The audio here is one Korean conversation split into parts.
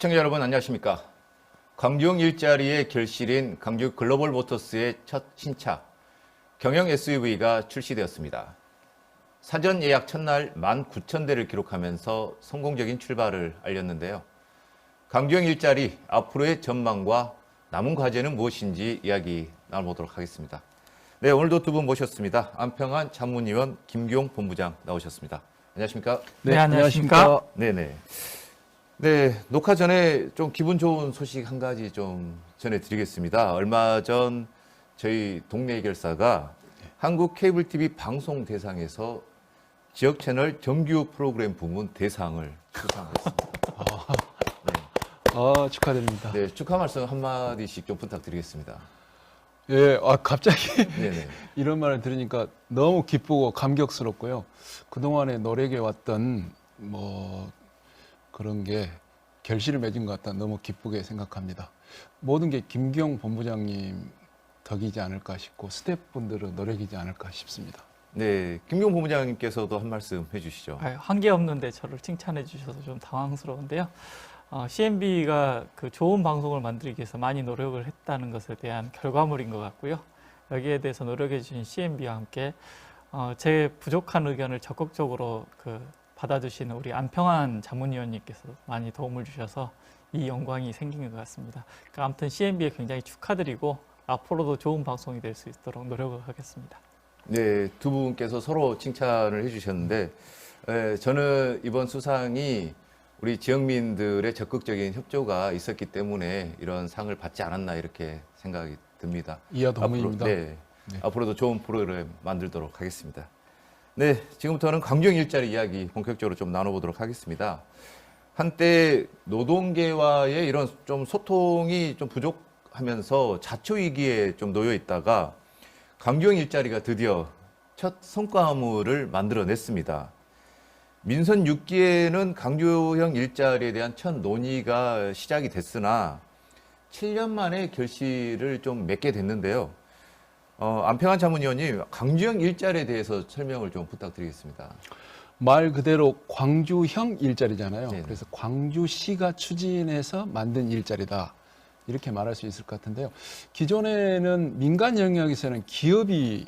시청자 여러분 안녕하십니까? 광주형 일자리의 결실인 광주 글로벌 모터스의 첫 신차 경영 SUV가 출시되었습니다. 사전 예약 첫날 19,000대를 기록하면서 성공적인 출발을 알렸는데요. 광주형 일자리 앞으로의 전망과 남은 과제는 무엇인지 이야기 나눠보도록 하겠습니다. 네, 오늘도 두 분 모셨습니다. 안평한 자문위원 김기용 본부장 나오셨습니다. 안녕하십니까? 네, 안녕하십니까? 네네. 네, 녹화 전에 좀 기분 좋은 소식 한 가지 좀 전해드리겠습니다. 얼마 전 저희 동네 해결사가 한국 케이블 TV 방송 대상에서 지역 채널 정규 프로그램 부문 대상을 수상했습니다. 아, 축하드립니다. 네, 축하 말씀 한 마디씩 좀 부탁드리겠습니다. 예, 아, 갑자기 네네. 이런 말을 들으니까 너무 기쁘고 감격스럽고요. 그동안에 노력해 왔던 뭐 그런 게 결실을 맺은 것 같다 너무 기쁘게 생각합니다. 모든 게 김기용 본부장님 덕이지 않을까 싶고 스태프분들의 노력이지 않을까 싶습니다. 네, 김용 본부장님께서도 한 말씀 해주시죠. 아유, 한게 없는데 저를 칭찬해 주셔서 좀 당황스러운데요. 어, CNB가 그 좋은 방송을 만들기 위해서 많이 노력을 했다는 것에 대한 결과물인 것 같고요. 여기에 대해서 노력해 주신 CNB와 함께 어, 제 부족한 의견을 적극적으로 그 받아주시는 우리 안평한 자문위원님께서 많이 도움을 주셔서 이 영광이 생긴 것 같습니다. 그러니까 아무튼 CNB에 굉장히 축하드리고 앞으로도 좋은 방송이 될 수 있도록 노력을 하겠습니다. 네, 두 분께서 서로 칭찬을 해주셨는데, 에, 저는 이번 수상이 우리 지역민들의 적극적인 협조가 있었기 때문에 이런 상을 받지 않았나 이렇게 생각이 듭니다. 이하 동문입니다. 앞으로, 네, 네. 앞으로도 좋은 프로그램 만들도록 하겠습니다. 네, 지금부터는 광주형 일자리 이야기 본격적으로 좀 나눠보도록 하겠습니다. 한때 노동계와의 이런 좀 소통이 좀 부족하면서 자초 위기에 좀 놓여 있다가 광주형 일자리가 드디어 첫 성과물을 만들어냈습니다. 민선 6기에는 강주형 일자리에 대한 첫 논의가 시작이 됐으나 7년 만에 결실을 좀 맺게 됐는데요. 어, 안평한 자문위원님, 강주형 일자리에 대해서 설명을 좀 부탁드리겠습니다. 말 그대로 광주형 일자리잖아요. 네네. 그래서 광주시가 추진해서 만든 일자리다. 이렇게 말할 수 있을 것 같은데요. 기존에는 민간 영역에서는 기업이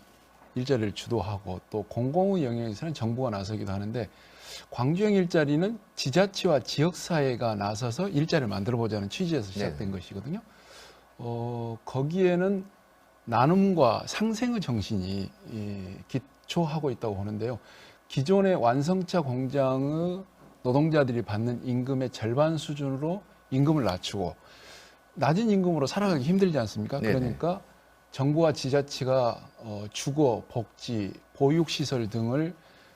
일자리를 주도하고 또 공공의 영역에서는 정부가 나서기도 하는데 광주형 일자리는 지자체와 지역사회가 나서서 일자리를 만들어 보자는 취지에서 시작된 것이거든요. 어, 거기에는 나눔과 상생의 정신이 예, 기초하고 있다고 보는데요. 기존의 완성차 공장의 노동자들이 받는 임금의 절반 수준으로 임금을 낮추고 낮은 임금으로 살아가기 힘들지 않습니까? 네네. 그러니까 정부와 지자체가 어, 주거, 복지, 보육시설 등을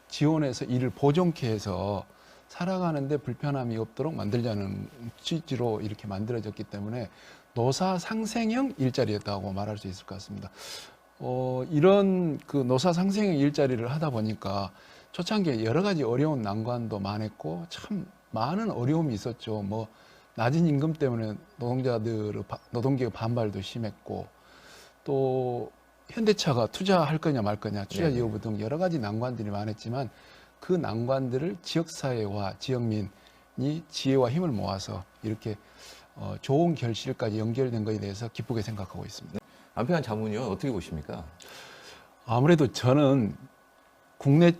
지원해서 이를 보존케 해서 살아가는데 불편함이 없도록 만들자는 취지로 이렇게 만들어졌기 때문에 노사 상생형 일자리였다고 말할 수 있을 것 같습니다. 어, 이런 그 노사 상생형 일자리를 하다 보니까 초창기에 여러 가지 어려운 난관도 많았고 참 많은 어려움이 있었죠. 뭐 낮은 임금 때문에 노동자들의 바- 노동계의 반발도 심했고 또 현대차가 투자할 거냐 말 거냐 투자 네네. 여부 등 여러 가지 난관들이 많았지만 그 난관들을 지역사회와 지역민이 지혜와 힘을 모아서 이렇게 어, 좋은 결실까지 연결된 것에 대해서 기쁘게 생각하고 있습니다. 안평한 자문위원 어떻게 보십니까? 아무래도 저는 국내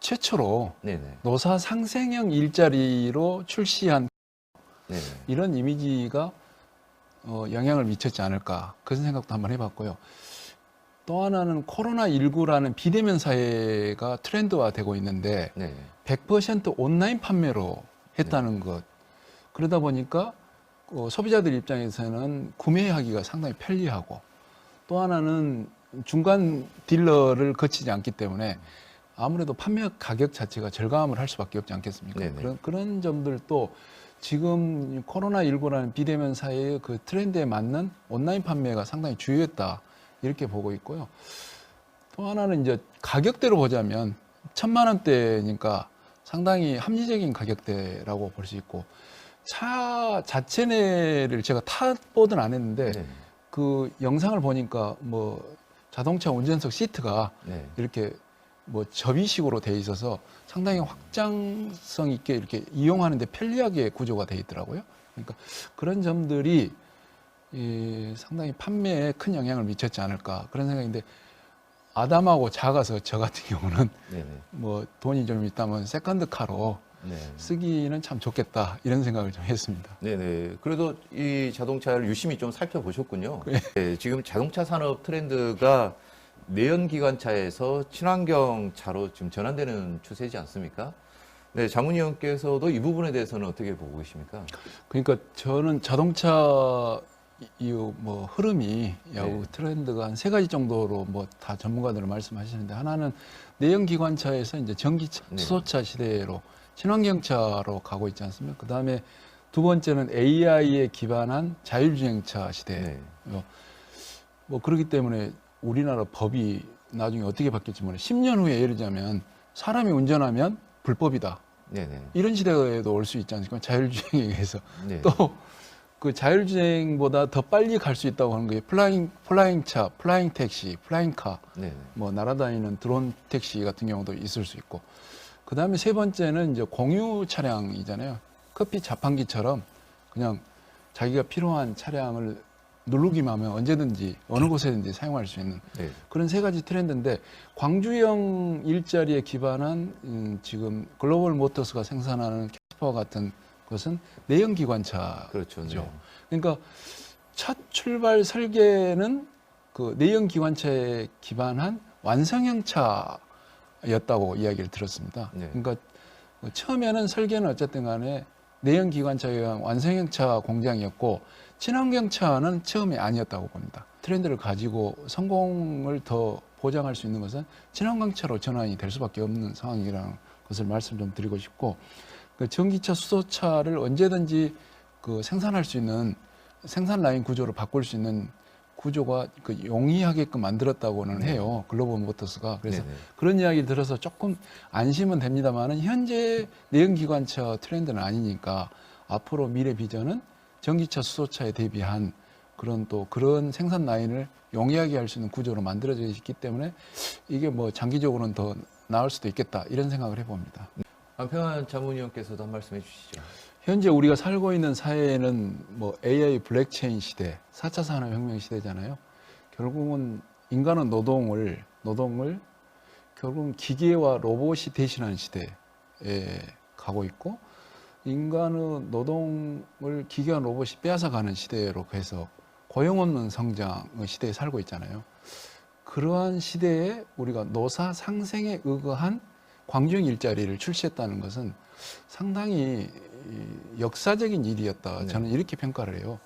최초로 네네. 노사 상생형 일자리로 출시한 네네. 이런 이미지가 어, 영향을 미쳤지 않을까 그런 생각도 한번 해봤고요. 또 하나는 코로나 19라는 비대면 사회가 트렌드화 되고 있는데 네. 100% 온라인 판매로 했다는 것. 그러다 보니까 어, 소비자들 입장에서는 구매하기가 상당히 편리하고 또 하나는 중간 딜러를 거치지 않기 때문에 아무래도 판매 가격 자체가 절감을 할 수밖에 없지 않겠습니까? 네네. 그런, 그런 점들도 지금 코로나 19라는 비대면 사회의 그 트렌드에 맞는 온라인 판매가 상당히 주요했다. 이렇게 보고 있고요. 또 하나는 이제 가격대로 보자면 천만 원대니까 상당히 합리적인 가격대라고 볼 수 있고 차 자체 내를 제가 타보든 안 했는데 네. 그 영상을 보니까 뭐 자동차 운전석 시트가 네. 이렇게 뭐 접이식으로 돼 있어서 상당히 확장성 있게 이렇게 이용하는데 편리하게 구조가 돼 있더라고요. 그러니까 그런 점들이 이 상당히 판매에 큰 영향을 미쳤지 않을까 그런 생각인데 아담하고 작아서 저 같은 경우는 네네. 뭐 돈이 좀 있다면 세컨드 카로 네. 쓰기는 참 좋겠다 이런 생각을 좀 했습니다. 네네. 그래도 이 자동차를 유심히 좀 살펴보셨군요. 네, 지금 자동차 산업 트렌드가 내연기관차에서 친환경 차로 지금 전환되는 추세지 않습니까? 네, 자문위원께서도 이 부분에 대해서는 어떻게 보고 계십니까? 그러니까 저는 자동차 이뭐 흐름이 야후 네. 트렌드가 한 세 가지 정도로 뭐 다 전문가들은 말씀하시는데 하나는 내연 기관차에서 이제 전기차, 네. 수소차 시대로 친환경차로 가고 있지 않습니까? 그 다음에 두 번째는 AI에 기반한 자율주행차 시대. 네. 어, 뭐 그렇기 때문에 우리나라 법이 나중에 어떻게 바뀔지 모르. 10년 후에 예를 들자면 사람이 운전하면 불법이다. 네네. 이런 시대에도 올 수 있지 않습니까? 자율주행에 의해서. 네. 또 그 자율주행보다 더 빨리 갈 수 있다고 하는 게 플라잉 플라잉 차, 플라잉 택시, 플라잉 카, 네. 뭐 날아다니는 드론 택시 같은 경우도 있을 수 있고. 그 다음에 세 번째는 이제 공유 차량이잖아요. 커피 자판기처럼 그냥 자기가 필요한 차량을 누르기만 하면 언제든지 어느 곳에든지 사용할 수 있는 네. 그런 세 가지 트렌드인데 광주형 일자리에 기반한 음, 지금 글로벌 모터스가 생산하는 캐스퍼 같은 것은 내연 기관차 그렇죠. 네. 그러니까 첫 출발 설계는 그 내연 기관차에 기반한 완성형 차였다고 이야기를 들었습니다. 네. 그러니까 뭐 처음에는 설계는 어쨌든 간에 내연 기관차에 의한 완성형 차 공장이었고 친환경 차는 처음에 아니었다고 봅니다. 트렌드를 가지고 성공을 더 보장할 수 있는 것은 친환경 차로 전환이 될 수밖에 없는 상황이라는 것을 말씀 좀 드리고 싶고 그 전기차, 수소차를 언제든지 그 생산할 수 있는 생산 라인 구조로 바꿀 수 있는 구조가 그 용이하게끔 만들었다고는 네. 해요. 글로벌 모터스가. 그래서 네네. 그런 이야기 들어서 조금 안심은 됩니다만은 현재 내연기관차 트렌드는 아니니까 앞으로 미래 비전은 전기차, 수소차에 대비한 그런 또 그런 생산 라인을 용이하게 할 수 있는 구조로 만들어져 있기 때문에 이게 뭐 장기적으로는 더 나을 수도 있겠다 이런 생각을 해봅니다. 안평한 자문위원께서도 한 말씀 해주시죠. 현재 우리가 살고 있는 사회는 뭐 AI 블랙체인 시대, 4차 산업혁명 시대잖아요. 결국은 인간은 노동을 노동을 결국은 기계와 로봇이 대신하는 시대에 가고 있고 인간의 노동을 기계와 로봇이 빼앗아가는 시대로 해서 고용 없는 성장의 시대에 살고 있잖아요. 그러한 시대에 우리가 노사 상생에 의거한 광주형 일자리를 출시했다는 것은 상당히 이 역사적인 일이었다. 네. 저는 이렇게 평가를 해요.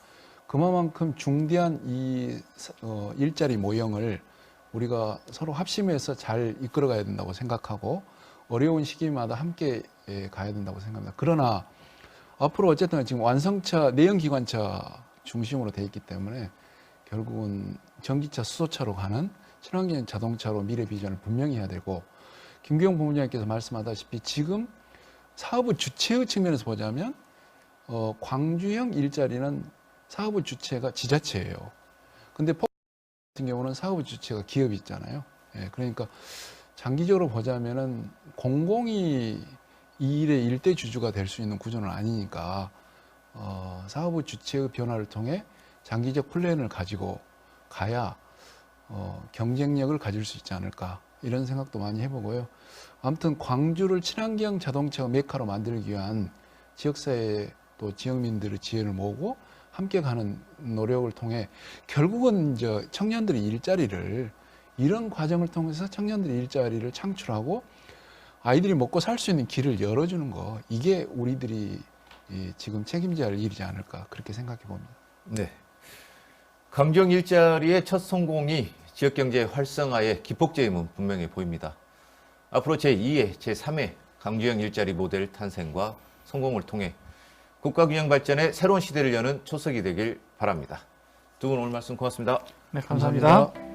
그만큼 중대한 이 어, 일자리 모형을 우리가 서로 합심해서 잘 이끌어가야 된다고 생각하고 어려운 시기마다 함께 예, 가야 된다고 생각합니다. 그러나 앞으로 어쨌든 지금 완성차 내연 기관차 중심으로 돼 있기 때문에 결국은 전기차 수소차로 가는 친환경 자동차로 미래 비전을 분명히 해야 되고 김기용 본부장님께서 말씀하다시피 지금 사업의 주체의 측면에서 보자면 어, 광주형 일자리는 사업의 주체가 지자체예요. 근데 포 같은 경우는 사업의 주체가 기업이 있잖아요. 예, 그러니까 장기적으로 보자면은 공공이 이 일의 일대 주주가 될 수 있는 구조는 아니니까 어, 사업의 주체의 변화를 통해 장기적 플랜을 가지고 가야 어, 경쟁력을 가질 수 있지 않을까 이런 생각도 많이 해보고요. 아무튼 광주를 친환경 자동차 메카로 만들기 위한 지역사회 또 지역민들의 지혜를 모으고 함께 가는 노력을 통해 결국은 이제 청년들이 일자리를 이런 과정을 통해서 청년들이 일자리를 창출하고 아이들이 먹고 살 수 있는 길을 열어주는 거 이게 우리들이 이 지금 책임져야 할 일이지 않을까 그렇게 생각해 봅니다. 네. 강경 일자리의 첫 성공이 지역경제 활성화의 기폭제임은 분명해 보입니다. 앞으로 제2회, 제3회 강주형 일자리 모델 탄생과 성공을 통해 국가균형 발전의 새로운 시대를 여는 초석이 되길 바랍니다. 두 분 오늘 말씀 고맙습니다. 네, 감사합니다. 감사합니다.